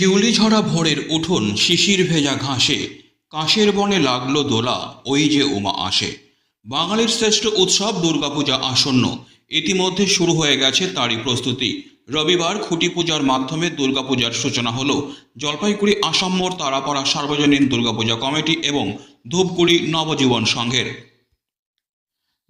শিউলিঝরা ভোরের উঠোন শিশির ভেজা ঘাসে, কাশের বনে লাগল দোলা, ওই যে উমা আসে। বাঙালির শ্রেষ্ঠ উৎসব দুর্গাপূজা আসন্ন। ইতিমধ্যে শুরু হয়ে গেছে তারই প্রস্তুতি। রবিবার খুঁটি পূজার মাধ্যমে দুর্গাপূজার সূচনা হলো। জলপাইগুড়ি আসাম্মর তারাপাড়া সার্বজনীন দুর্গাপূজা কমিটি এবং ধূপগুড়ি নবজীবন সংঘের।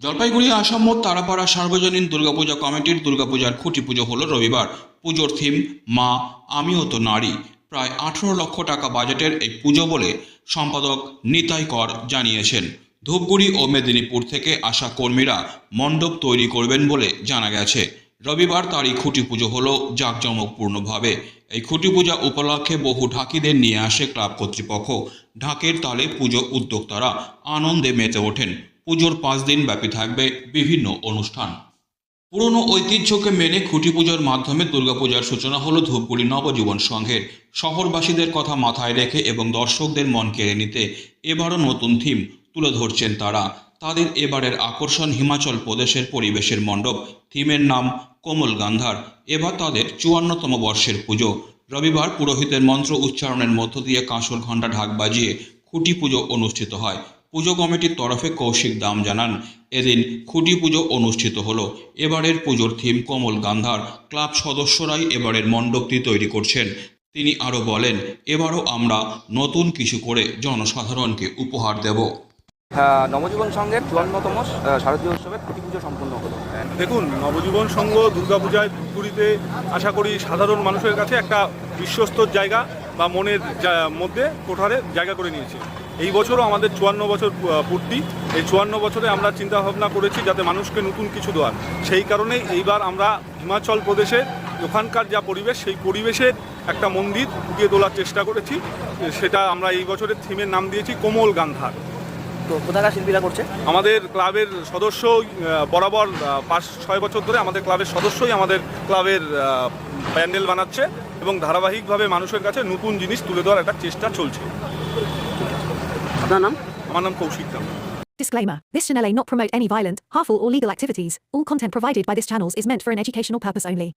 জলপাইগুড়ি আসাম্মর তারাপাড়া সার্বজনীন দুর্গাপূজা কমিটির দুর্গাপূজার খুঁটি পুজো হলো রবিবার। পুজোর থিম মা আমিও তো নারী। প্রায় আঠেরো লক্ষ টাকা বাজেটের এই পুজো বলে সম্পাদক নিতাই কর জানিয়েছেন। ধূপগুড়ি ও মেদিনীপুর থেকে আসা কর্মীরা মণ্ডপ তৈরি করবেন বলে জানা গেছে। রবিবার তারই খুঁটি পুজো হলো জাঁকজমকপূর্ণভাবে। এই খুঁটি পূজা উপলক্ষে বহু ঢাকিদের নিয়ে আসে ক্লাব কর্তৃপক্ষ। ঢাকের তালে পুজো উদ্যোক্তারা আনন্দে মেতে ওঠেন। পুজোর পাঁচ দিন ব্যাপী থাকবে বিভিন্ন অনুষ্ঠান। পুরনো ঐতিহ্যকে মেনে খুঁটি পুজোর মাধ্যমে দুর্গাপূজার সূচনা হলো ধূপগুড়ি নবজীবন সংঘের। শহরবাসীদের কথা মাথায় রেখে এবং দর্শকদের মন কেড়ে নিতে এবারও নতুন থিম তুলে ধরছেন তারা। তাদের এবারের আকর্ষণ হিমাচল প্রদেশের পরিবেশের মণ্ডপ। থিমের নাম কোমল গান্ধার। এবার তাদের চুয়ান্নতম বর্ষের পুজো। রবিবার পুরোহিতের মন্ত্র উচ্চারণের মধ্য দিয়ে কাঁসর ঘণ্টা ঢাক বাজিয়ে খুঁটি পুজো অনুষ্ঠিত হয়। পুজো কমিটির তরফে কৌশিক দাম জানান এদিন খুঁটি পুজো অনুষ্ঠিত হলো। এবারের পুজোর থিম কমল গান্ধার ক্লাব সদস্যরাই এবারের মণ্ডপটি তৈরি করছেন। তিনি আরও বলেন এবারও আমরা নতুন কিছু করে জনসাধারণকে উপহার দেব। হ্যাঁ, নবজীবন সংঘের চুয়ান্নতম শারদীয় উৎসবের খুঁটি পুজো সম্পন্ন হলো। দেখুন নবজীবন সংঘ দুর্গাপূজায় পুরীতে আশা করি সাধারণ মানুষের কাছে একটা বিশ্বস্তর জায়গা বা মনের মধ্যে কোঠারে জায়গা করে নিয়েছে। এই বছরও আমাদের চুয়ান্ন বছর পূর্তি। এই চুয়ান্ন বছরে আমরা চিন্তা ভাবনা করেছি যাতে মানুষকে নতুন কিছু দেওয়ার। সেই কারণেই এইবার আমরা হিমাচল প্রদেশে ওখানকার যা পরিবেশ সেই পরিবেশের একটা মন্দির ফুটিয়ে তোলার চেষ্টা করেছি। সেটা আমরা এই বছরের থিমের নাম দিয়েছি কোমল গান্ধার। তো কোথাকার শিল্পীরা করছে? আমাদের ক্লাবের সদস্য বরাবর পাঁচ ছয় বছর ধরে আমাদের ক্লাবের সদস্যই আমাদের ক্লাবের প্যান্ডেল বানাচ্ছে এবং ধারাবাহিকভাবে মানুষের কাছে নতুন জিনিস তুলে দেওয়ার একটা চেষ্টা চলছে। আপনার নাম আমার নাম কৌশিক দাম Disclaimer This channel may not promote any violent, harmful, or legal activities. All content provided by this channel is meant for an educational purpose only.